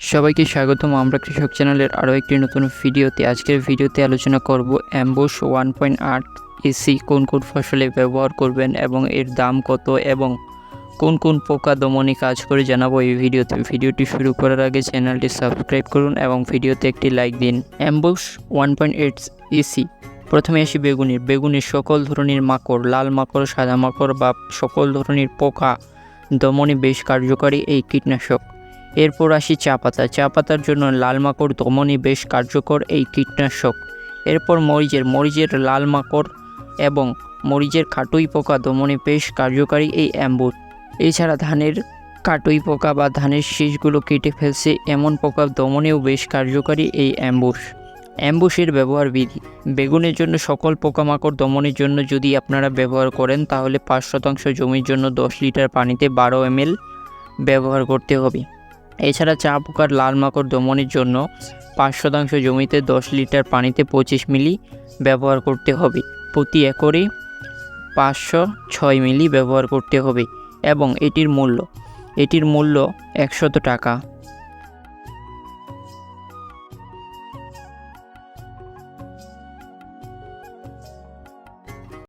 সবাইকে স্বাগতম। আমরা কৃষক চ্যানেলের আরও একটি নতুন ভিডিওতে। আজকের ভিডিওতে আলোচনা করব অ্যাম্বুশ ওয়ান পয়েন্ট আট এসি কোন কোন ফসলে ব্যবহার করবেন এবং এর দাম কত এবং কোন কোন পোকা দমনে কাজ করে জানাব এই ভিডিওতে। ভিডিওটি শুরু করার আগে চ্যানেলটি সাবস্ক্রাইব করুন এবং ভিডিওতে একটি লাইক দিন। Ambush one point eight EC. প্রথমে আসি বেগুনের বেগুনের সকল ধরনের মাকড়, লাল মাকড়, সাদা মাকড় বা সকল ধরনের পোকা দমনে বেশ কার্যকারী এই কীটনাশক। এরপর আসি চা পাতা। চা পাতার জন্য লাল মাকড় দমনে বেশ কার্যকর এই কীটনাশক। এরপর মরিচের মরিচের লাল মাকড় এবং মরিচের কাটুই পোকা দমনে বেশ কার্যকারী এই অ্যাম্বুর। এছাড়া ধানের কাটুই পোকা বা ধানের শীষগুলো কেটে ফেলছে এমন পোকা দমনেও বেশ কার্যকারী এই অ্যাম্বুশ অ্যাম্বুশের ব্যবহার বিধি, বেগুনের জন্য সকল পোকামাকড় দমনের জন্য যদি আপনারা ব্যবহার করেন তাহলে পাঁচ শতাংশ জমির জন্য দশ লিটার পানিতে বারো এমএল ব্যবহার করতে হবে। এছাড়া চা পোকার লাল মাকড় দমনের জন্য পাঁচ শতাংশ জমিতে দশ লিটার পানিতে পঁচিশ মিলি ব্যবহার করতে হবে। প্রতি একরে পাঁচশো ছয় মিলি ব্যবহার করতে হবে এবং এটির মূল্য এটির মূল্য একশত টাকা।